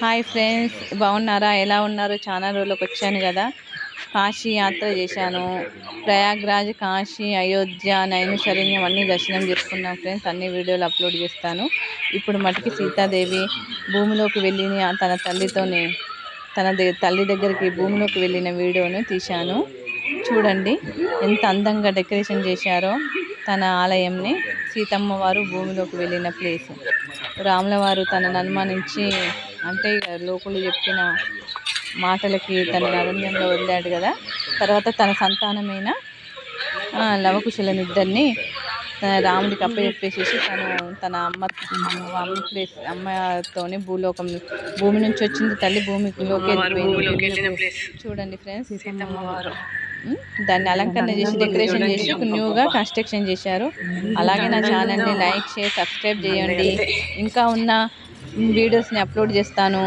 Hi friends బాగున్నారా? ఎలా ఉన్నారు? చాలా రోజులకు వచ్చాను కదా. కాశీ యాత్ర చేశాను. ప్రయాగ్రాజ్ కాశీ అయోధ్య నైమిషారణ్యం అన్ని దర్శనం చేసుకున్నాం ఫ్రెండ్స్. అన్ని వీడియోలు అప్లోడ్ చేస్తాను. ఇప్పుడు మటుకి సీతాదేవి భూమిలోకి వెళ్ళిన తన తల్లితోనే తన తల్లి దగ్గరికి భూమిలోకి వెళ్ళిన వీడియోను తీశాను. చూడండి ఎంత అందంగా డెకరేషన్ చేశారో తన ఆలయంని. సీతమ్మ వారు భూమిలోకి వెళ్ళిన ప్లేస్. రాముల వారు తనను అనుమానించి అంటే ఇక లోకులు చెప్పిన మాటలకి తన అరణ్యంలో వదిలాడు కదా. తర్వాత తన సంతానమైన లవకుశులనిద్దరిని తన రాముడికి అప్పచెప్పేసేసి తను తన అమ్మ అమ్మ ప్లేస్ అమ్మతోని భూలోకం భూమి నుంచి వచ్చింది తల్లి భూమిలోకి వెళ్ళిపోయింది చూడండి ఫ్రెండ్స్ దాన్ని అలంకరణ చేసి డెకరేషన్ చేసి న్యూగా కన్స్ట్రక్షన్ చేశారు. అలాగే నా ఛానల్ని లైక్ షేర్ సబ్స్క్రైబ్ చేయండి. ఇంకా ఉన్న వీడియోస్ని అప్లోడ్ చేస్తాను.